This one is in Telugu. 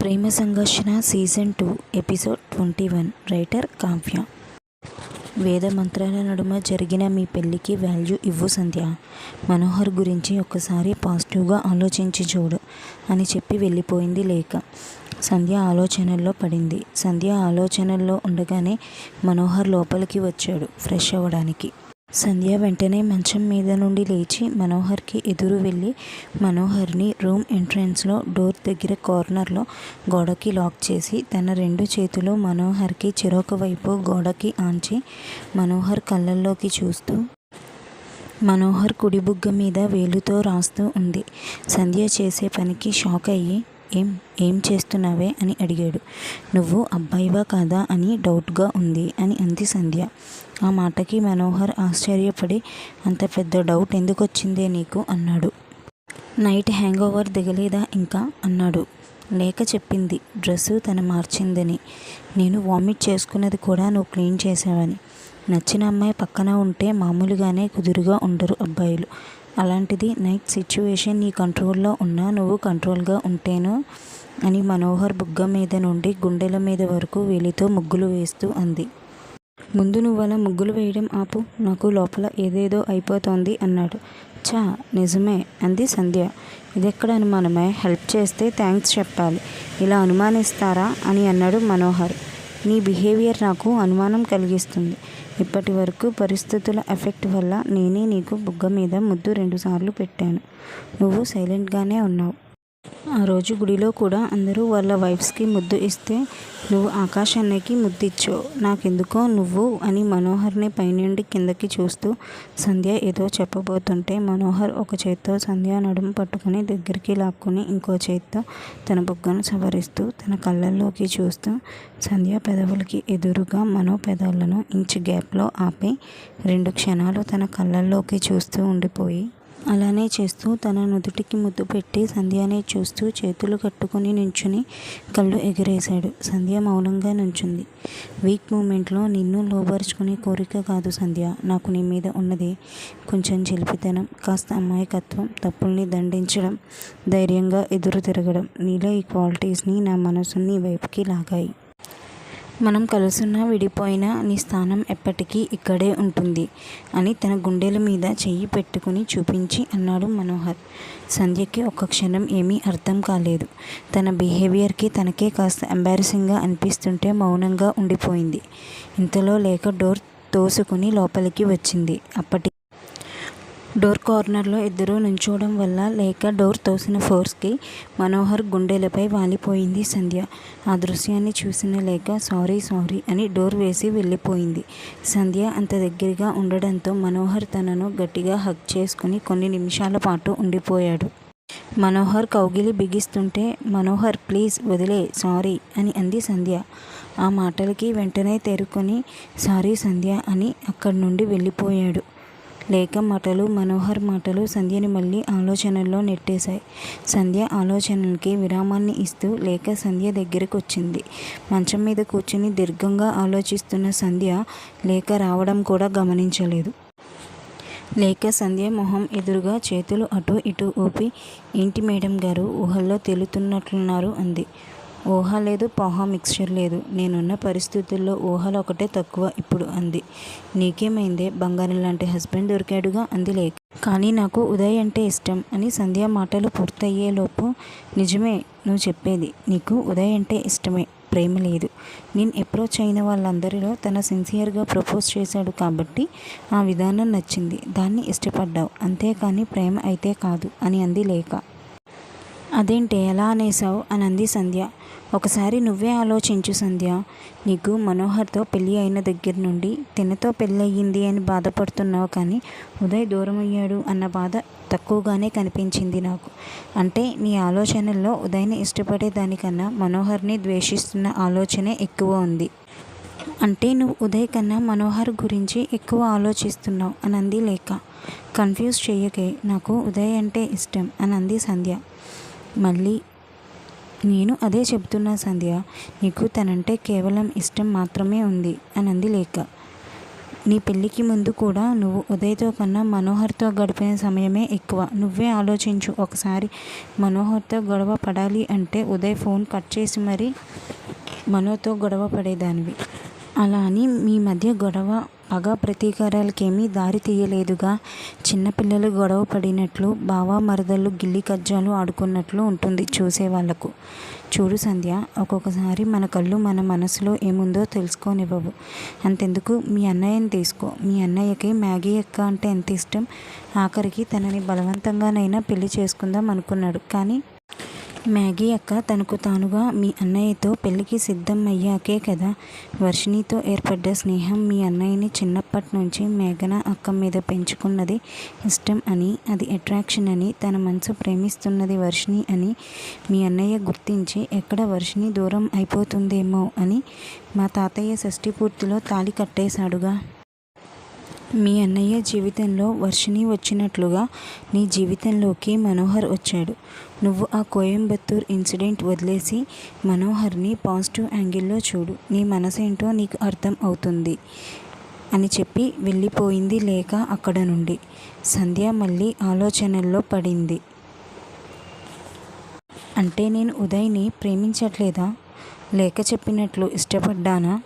ప్రేమ సంఘర్షణ season two episode twenty one writer Kavya. వేద మంత్రాల నడుమ జరిగిన మీ పెళ్ళికి వాల్యూ ఇవ్వు సంధ్య. మనోహర్ గురించి ఒక్కసారి పాజిటివ్గా ఆలోచించి చూడు అని చెప్పి వెళ్ళిపోయింది లేక సంధ్య ఆలోచనల్లో పడింది. సంధ్య ఆలోచనల్లో ఉండగానే మనోహర్ లోపలికి వచ్చాడు ఫ్రెష్ అవ్వడానికి. సంధ్య వెంటనే మంచం మీద నుండి లేచి మనోహర్కి ఎదురు వెళ్ళి మనోహర్ని రూమ్ ఎంట్రన్స్లో డోర్ దగ్గర కార్నర్లో గోడకి లాక్ చేసి తన రెండు చేతులు మనోహర్కి చెరొక వైపు గోడకి ఆంచి మనోహర్ కళ్ళల్లోకి చూస్తూ మనోహర్ కుడిబుగ్గ మీద వేలుతో రాస్తూ ఉంది. సంధ్య చేసే పనికి షాక్ అయ్యి ఏం ఏం చేస్తున్నావే అని అడిగాడు. నువ్వు అబ్బాయివా కాదా అని డౌట్గా ఉంది అని అంది సంధ్య. ఆ మాటకి మనోహర్ ఆశ్చర్యపడి అంత పెద్ద డౌట్ ఎందుకు వచ్చిందే నీకు? అన్నాడు. నైట్ హ్యాంగ్ ఓవర్ దిగలేదా ఇంకా? అన్నాడు. లేక చెప్పింది డ్రెస్సు తను మార్చిందని. నేను వామిట్ చేసుకున్నది కూడా నువ్వు క్లీన్ చేసావని నచ్చిన అమ్మాయి పక్కన ఉంటే మామూలుగానే కుదురుగా ఉండరు అబ్బాయిలు. అలాంటిది నైట్ సిచ్యువేషన్ నీ కంట్రోల్లో ఉన్నా నువ్వు కంట్రోల్గా ఉంటేను అని మనోహర్ బుగ్గ మీద నుండి గుండెల మీద వరకు వేలితో ముగ్గులు వేస్తూ అంది. ముందు నువ్వు అలా ముగ్గులు వేయడం ఆపు నాకు లోపల ఏదేదో అయిపోతోంది అన్నాడు. చా నిజమే అంది సంధ్య. ఇదెక్కడ అనుమానమే? హెల్ప్ చేస్తే థ్యాంక్స్ చెప్పాలి. ఇలా అనుమానిస్తారా? అని అన్నాడు మనోహర్. నీ బిహేవియర్ నాకు అనుమానం కలిగిస్తుంది. ఇప్పటి వరకు పరిస్థితుల ఎఫెక్ట్ వల్ల నేనే నీకు బుగ్గ మీద ముద్దు రెండుసార్లు పెట్టాను. నువ్వు సైలెంట్గానే ఉన్నావు. ఆ రోజు గుడిలో కూడా అందరూ వాళ్ళ వైఫ్స్కి ముద్దు ఇస్తే నువ్వు ఆకాశానికి అన్నయ్యకి ముద్దు ఇచ్చో నాకెందుకో నువ్వు? అని మనోహర్ని పైనుండి కిందకి చూస్తూ సంధ్య ఏదో చెప్పబోతుంటే మనోహర్ ఒక చేత్తో సంధ్య నడుము పట్టుకుని దగ్గరికి లాక్కుని ఇంకో చేత్తో తన బుగ్గను సవరిస్తూ తన కళ్ళల్లోకి చూస్తూ సంధ్య పెదవులకి ఎదురుగా మనో పెదాలను ఇంచు గ్యాప్లో ఆపి రెండు క్షణాలు తన కళ్ళల్లోకి చూస్తూ ఉండిపోయి అలానే చేస్తూ తన నుదుటికి ముద్దు పెట్టి సంధ్యానే చూస్తూ చేతులు కట్టుకుని నుంచుని కళ్ళు ఎగిరేశాడు. సంధ్య మౌనంగా నుంచుంది. వీక్ మూమెంట్లో నిన్ను లోబరుచుకునే కోరిక కాదు సంధ్య. నాకు నీ మీద ఉన్నది కొంచెం జలిపితనం కాస్త అమాయకత్వం తప్పుల్ని దండించడం ధైర్యంగా ఎదురు తిరగడం. నీలో ఈ క్వాలిటీస్ని నా మనసుని వైపుకి లాగాయి. మనం కలుసున్నా విడిపోయినా నీ స్థానం ఎప్పటికీ ఇక్కడే ఉంటుంది అని తన గుండెల మీద చెయ్యి పెట్టుకుని చూపించి అన్నాడు మనోహర్. సంధ్యకి ఒక్క క్షణం ఏమీ అర్థం కాలేదు. తన బిహేవియర్కి తనకే కాస్త ఎంబారసింగ్గా అనిపిస్తుంటే మౌనంగా ఉండిపోయింది. ఇంతలో లేక డోర్ తోసుకుని లోపలికి వచ్చింది. అప్పటి డోర్ కార్నర్లో ఇద్దరు నుంచోవడం వల్ల లేక డోర్ తోసిన ఫోర్స్కి మనోహర్ గుండెలపై వాలిపోయింది సంధ్య. ఆ దృశ్యాన్ని చూసిన లేక సారీ సారీ అని డోర్ వేసి వెళ్ళిపోయింది. సంధ్య అంత దగ్గరగా ఉండడంతో మనోహర్ తనను గట్టిగా హక్ చేసుకుని కొన్ని నిమిషాల పాటు ఉండిపోయాడు. మనోహర్ కౌగిలి బిగిస్తుంటే మనోహర్ ప్లీజ్ వదిలే సారీ అని అంది సంధ్య. ఆ మాటలకి వెంటనే తేరుకొని సారీ సంధ్య అని అక్కడి నుండి వెళ్ళిపోయాడు. లేక మాటలు మనోహర్ మాటలు సంధ్యని మళ్ళీ ఆలోచనల్లో నెట్టేశాయి. సంధ్య ఆలోచనలకి విరామాన్ని ఇస్తూ లేక సంధ్య దగ్గరకు వచ్చింది మంచం మీద కూర్చుని దీర్ఘంగా ఆలోచిస్తున్న సంధ్య లేక రావడం కూడా గమనించలేదు. లేక సంధ్య మొహం ఎదురుగా చేతులు అటు ఇటు ఊపి ఏంటి మేడం గారు ఊహల్లో తేలుతున్నట్లున్నారు అంది. ఊహ లేదు పోహా మిక్స్చర్ లేదు. నేనున్న పరిస్థితుల్లో ఊహలు ఒకటే తక్కువ ఇప్పుడు అంది. నీకేమైందే? బంగారం లాంటి హస్బెండ్ దొరికాడుగా అంది లేక కానీ నాకు ఉదయ్ అంటే ఇష్టం అని సంధ్య మాటలు పూర్తయ్యేలోపు నిజమే నువ్వు చెప్పేది. నీకు ఉదయ్ అంటే ఇష్టమే ప్రేమ లేదు. నేను అప్రోచ్ అయిన వాళ్ళందరిలో తన సిన్సియర్గా ప్రపోజ్ చేశాడు కాబట్టి ఆ విధానం నచ్చింది. దాన్ని ఇష్టపడ్డావు. అంతేకాని ప్రేమ అయితే కాదు అని అంది లేఖ. అదేంటి? ఎలా అనేసావు అని అంది సంధ్య. ఒకసారి నువ్వే ఆలోచించు సంధ్య. నీకు మనోహర్తో పెళ్ళి అయిన దగ్గర నుండి తినతో పెళ్ళయింది అని బాధపడుతున్నావు కానీ ఉదయ్ దూరం అయ్యాడు అన్న బాధ తక్కువగానే కనిపించింది నాకు. అంటే నీ ఆలోచనల్లో ఉదయ్ని ఇష్టపడే దానికన్నా మనోహర్ని ద్వేషిస్తున్న ఆలోచనే ఎక్కువ ఉంది. అంటే నువ్వు ఉదయ్ కన్నా మనోహర్ గురించి ఎక్కువ ఆలోచిస్తున్నావు? అనంది లేక. కన్ఫ్యూజ్ చేయకే నాకు ఉదయ్ అంటే ఇష్టం. అనంది సంధ్య. మళ్ళీ నేను అదే చెబుతున్నా సంధ్య. నీకు తనంటే కేవలం ఇష్టం మాత్రమే ఉంది అని అంది లేక. నీ పెళ్ళికి ముందు కూడా నువ్వు ఉదయ్తో కన్నా మనోహర్తో గడిపిన సమయమే ఎక్కువ. నువ్వే ఆలోచించు ఒకసారి మనోహర్తో గొడవ పడాలి అంటే ఉదయ్ ఫోన్ కట్ చేసి మరీ మనోతో గొడవ పడేదానివి. అలా అని మీ మధ్య గొడవ పగ ప్రతీకారాలకేమీ దారి తీయలేదుగా. చిన్నపిల్లలు గొడవ పడినట్లు బావా మరదళ్ళు గిల్లి కజ్జాలు ఆడుకున్నట్లు ఉంటుంది చూసేవాళ్ళకు. చూడు సంధ్య ఒక్కొక్కసారి మన కళ్ళు మన మనసులో ఏముందో తెలుసుకోనివ్వవు. అంతెందుకు? మీ అన్నయ్యని తీసుకో. మీ అన్నయ్యకి మ్యాగీ ఎక్క అంటే ఎంత ఇష్టం? ఆఖరికి తనని బలవంతంగానైనా పెళ్ళి చేసుకుందాం అనుకున్నాడు. కానీ మ్యాగీ అక్క తనకు తానుగా మీ అన్నయ్యతో పెళ్ళికి సిద్ధం అయ్యాకే కదా. వర్షిణితో ఏర్పడ్డ స్నేహం మీ అన్నయ్యని చిన్నప్పటి నుంచి మేఘన అక్క మీద పెంచుకున్నది ఇష్టం అని అది అట్రాక్షన్ అని తన మనసు ప్రేమిస్తున్నది వర్షిణి అని మీ అన్నయ్య గుర్తించి ఎక్కడ వర్షిణి దూరం అయిపోతుందేమో అని మా తాతయ్య షష్ఠి పూర్తిలో తాళి కట్టేశాడుగా. మీ అన్నయ్య జీవితంలో వర్షిణి వచ్చినట్లుగా నీ జీవితంలోకి మనోహర్ వచ్చాడు. నువ్వు ఆ కోయంబత్తూర్ ఇన్సిడెంట్ వదిలేసి మనోహర్ని పాజిటివ్ యాంగిల్లో చూడు. నీ మనసేంటో నీకు అర్థం అవుతుంది అని చెప్పి వెళ్ళిపోయింది లేక అక్కడ నుండి. సంధ్య మళ్ళీ ఆలోచనల్లో పడింది. అంటే నేను ఉదయ్ని ప్రేమించట్లేదా? లేక చెప్పినట్లు ఇష్టపడ్డానా?